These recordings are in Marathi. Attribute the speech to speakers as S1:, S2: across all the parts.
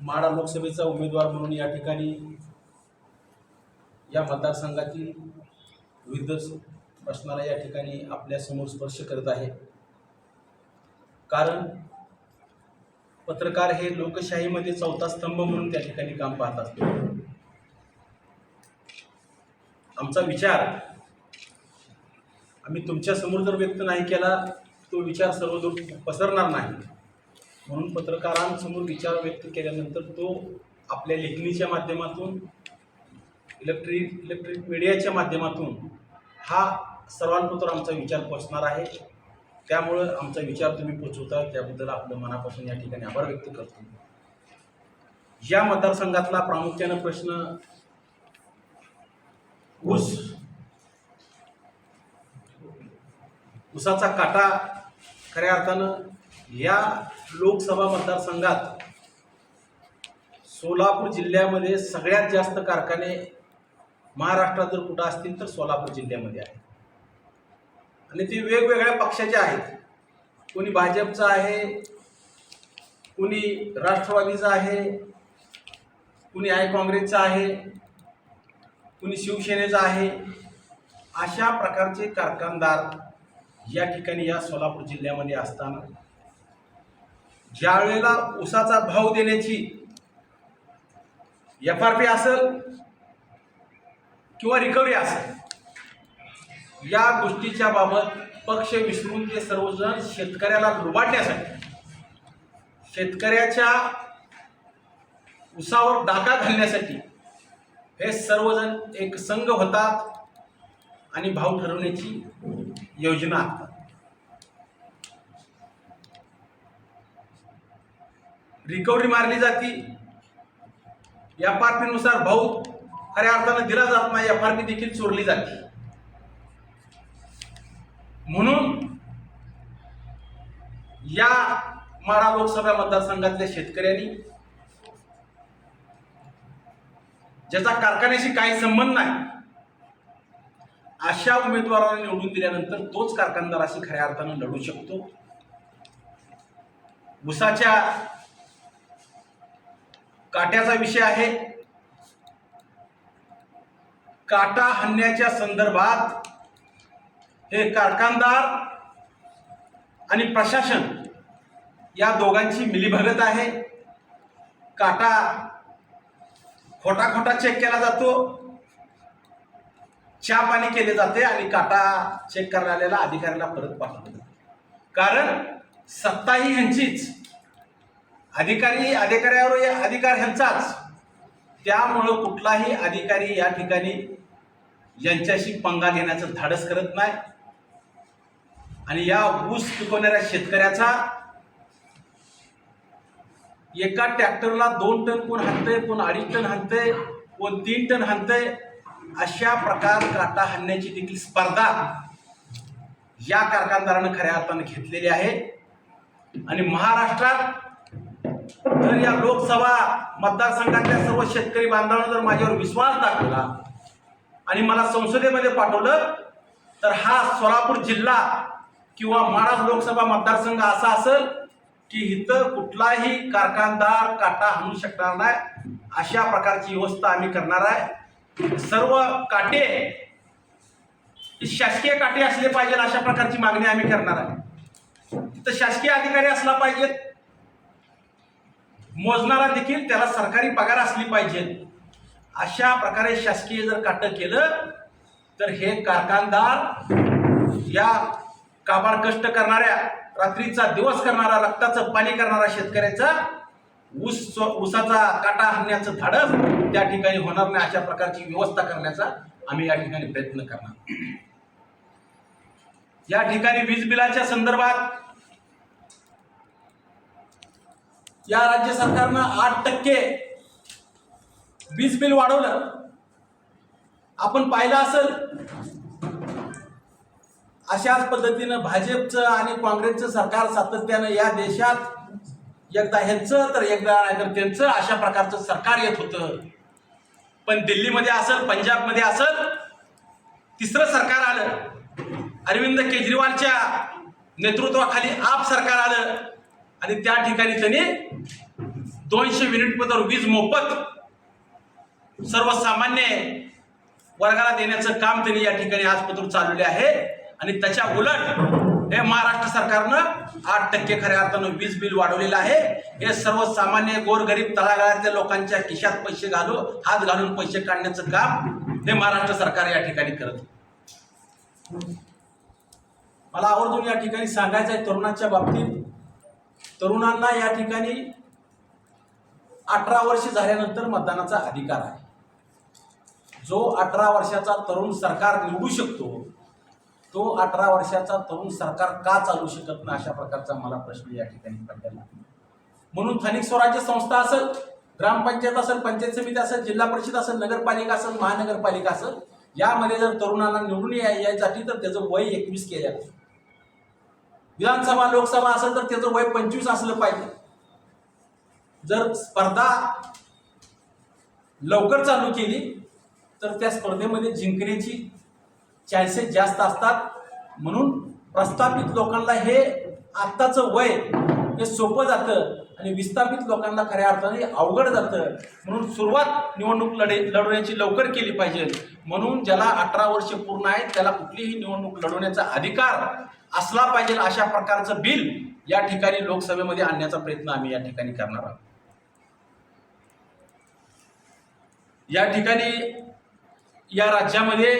S1: माढा लोकसभेचा उमेदवार म्हणून या ठिकाणी या मतदारसंघातील विविध प्रश्नाला या ठिकाणी आपल्यासमोर स्पर्श करत आहे. कारण पत्रकार हे लोकशाहीमध्ये चौथा स्तंभ म्हणून त्या ठिकाणी काम पाहत असतो. आमचा विचार आम्ही तुमच्यासमोर जर व्यक्त नाही केला तो विचार सर्वदूर पसरणार नाही. म्हणून पत्रकारांसमोर विचार व्यक्त केल्यानंतर तो आपल्या लेखणीच्या माध्यमातून इलेक्ट्रिक इलेक्ट्रिक मीडियाच्या माध्यमातून हा सर्वांपत्र आमचा विचार पोचणार आहे. त्यामुळं आमचा विचार तुम्ही पोचवता त्याबद्दल आपलं मनापासून या ठिकाणी आभार व्यक्त करतो. या मतदारसंघातला प्रामुख्यानं प्रश्न ऊस. ऊसाचा काटा खऱ्या अर्थानं या लोकसभा मतदारसंघात सोलापूर जिल्ह्यामध्ये सगळ्यात जास्त कारखाने महाराष्ट्रात जर कुठं असतील तर सोलापूर जिल्ह्यामध्ये आहे आणि ते वेगवेगळ्या पक्षाचे आहेत. कोणी भाजपचं आहे कोणी राष्ट्रवादीचं आहे कुणी आय काँग्रेसचं आहे कुणी शिवसेनेचं आहे. अशा प्रकारचे कारखानदार या ठिकाणी या सोलापूर जिल्ह्यामध्ये असताना ज्या वेळेला ऊसाचा भाव देण्याची एफ आर पी असेल किंवा रिकव्हरी असेल या गोष्टीच्या बाबत पक्ष विसरून ते सर्वजण शेतकऱ्याला लुबाडण्यासाठी शेतकऱ्याच्या उसावर डाका घालण्यासाठी हे सर्वजण एक संघ होतात आणि भाव ठरवण्याची योजना आखतात. रिकव्हरी मारली जाती. एफ आर पीनुसार भाऊ खऱ्या अर्थानं दिला जात नाही एफ आर पी देखील चोरली जाते. म्हणून या माढा लोकसभा मतदारसंघातल्या शेतकऱ्यांनी ज्याचा कारखान्याशी काही संबंध नाही अशा उमेदवाराला निवडून दिल्यानंतर तोच कारखानदाराशी खऱ्या अर्थानं लढू शकतो. उसाच्या काट्याचा विषय आहे. काटा हाणण्याच्या संदर्भात हे कारखानदार आणि प्रशासन या दोघांची मिलीभगत आहे. काटा खोटा खोटा चेक केला जातो. चहा पाणी केले जाते आणि काटा चेक करणाऱ्याला अधिकाऱ्याला परत पाठवलं कारण सत्ता ही ह्यांचीच. अधिकारी अधिकाऱ्यावर या अधिकार ह्यांचाच. त्यामुळं कुठलाही अधिकारी या ठिकाणी यांच्याशी पंगा घेण्याचं धाडस करत नाही. आणि या ऊस पिकवणाऱ्या शेतकऱ्याचा एका ट्रॅक्टरला दोन टन कोण हाणतंय कोण अडीच टन हाणतंय कोण तीन टन हाणतंय अशा प्रकार काटा हाणण्याची देखील स्पर्धा या कारखानदारानं खऱ्या अर्थानं घेतलेली आहे. आणि महाराष्ट्रात जर या लोकसभा मतदारसंघातल्या सर्व शेतकरी बांधवांना जर माझ्यावर विश्वास दाखवला आणि मला संसदेमध्ये पाठवलं तर हा सोलापूर जिल्हा किंवा माळा लोकसभा मतदारसंघ असा असेल की इथं कुठलाही कारखानदार काटा हाणू शकणार नाही. अशा प्रकारची व्यवस्था आम्ही करणार आहे. सर्व काटे शासकीय काटे असले पाहिजे अशा प्रकारची मागणी आम्ही करणार आहे. तर शासकीय अधिकारी असला पाहिजेत. मोजणारा देखील त्याला सरकारी पगार असली पाहिजे. अशा प्रकारे शासकीय जर काट केलं तर हे कारखानदार या काबाड कष्ट करणाऱ्या रात्रीचा दिवस करणारा रक्ताचं पाणी करणारा शेतकऱ्याचा ऊस ऊसाचा काटा हाणण्याचं धाडस त्या ठिकाणी होणार नाही अशा प्रकारची व्यवस्था करण्याचा आम्ही या ठिकाणी प्रयत्न करणार. या ठिकाणी वीज बिलाच्या संदर्भात या राज्य सरकारनं आठ टक्के वीज बिल वाढवलं. आपण पाहिलं असेल अशाच पद्धतीनं भाजपचं आणि काँग्रेसचं सरकार सातत्यानं या देशात एकदा ह्यांचं तर एकदा नाहीतर त्यांचं अशा प्रकारचं सरकार येत होतं. पण दिल्लीमध्ये असेल पंजाबमध्ये असेल तिसरं सरकार आलं. अरविंद केजरीवालच्या नेतृत्वाखाली आप सरकार आलं. आणि त्या ठिकाणी त्यांनी दोनशे युनिट वीज मोफत सर्वसामान्य वर्गाला देण्याचं काम त्यांनी या ठिकाणी आजपत्र चालवले आहे. आणि त्याच्या उलट हे महाराष्ट्र सरकारनं आठ टक्के खऱ्या अर्थानं वीज बिल वाढवलेलं आहे. हे सर्वसामान्य गोरगरीब तळागाळातल्या लोकांच्या खिशात पैसे घालू हात घालून पैसे काढण्याचं काम हे महाराष्ट्र सरकार या ठिकाणी करत मला आवर्जून या ठिकाणी सांगायचं आहे तरुणांच्या बाबतीत तरुणांना या ठिकाणी अठरा वर्ष झाल्यानंतर मतदानाचा अधिकार आहे. जो अठरा वर्षाचा तरुण सरकार निवडू शकतो तो अठरा वर्षाचा तरुण सरकार का चालू शकत नाही अशा प्रकारचा मला प्रश्न या ठिकाणी पडलेला म्हणून स्थानिक स्वराज्य संस्था असेल ग्रामपंचायत असेल पंचायत समिती असेल जिल्हा परिषद असेल नगरपालिका असेल महानगरपालिका असेल यामध्ये जर तरुणांना निवडून या यायसाठी तर त्याचं वय एकवीस केलं विधानसभा लोकसभा असेल तर त्याचं वय पंचवीस असलं पाहिजे. जर स्पर्धा लवकर चालू केली तर त्या स्पर्धेमध्ये जिंकण्याची चान्सेस जास्त असतात. म्हणून प्रस्थापित लोकांना हे आत्ताचं वय हे सोपं जातं आणि विस्थापित लोकांना खऱ्या अर्थाने अवघड जातं. म्हणून सुरुवात निवडणूक लढे लढवण्याची लवकर केली पाहिजे. म्हणून ज्याला अठरा वर्ष पूर्ण आहेत त्याला कुठलीही निवडणूक लढवण्याचा अधिकार असला पाहिजे अशा प्रकारचं बिल या ठिकाणी लोकसभेमध्ये आणण्याचा प्रयत्न आम्ही या ठिकाणी करणार आहोत. या ठिकाणी या राज्यामध्ये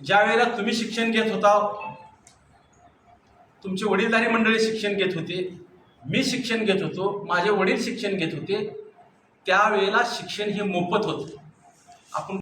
S1: ज्या वेळेला तुम्ही शिक्षण घेत होता तुमचे वडीलधारी मंडळी शिक्षण घेत होते मी शिक्षण घेत होतो माझे वडील शिक्षण घेत होते त्यावेळेला शिक्षण हे मोफत होतं. आपण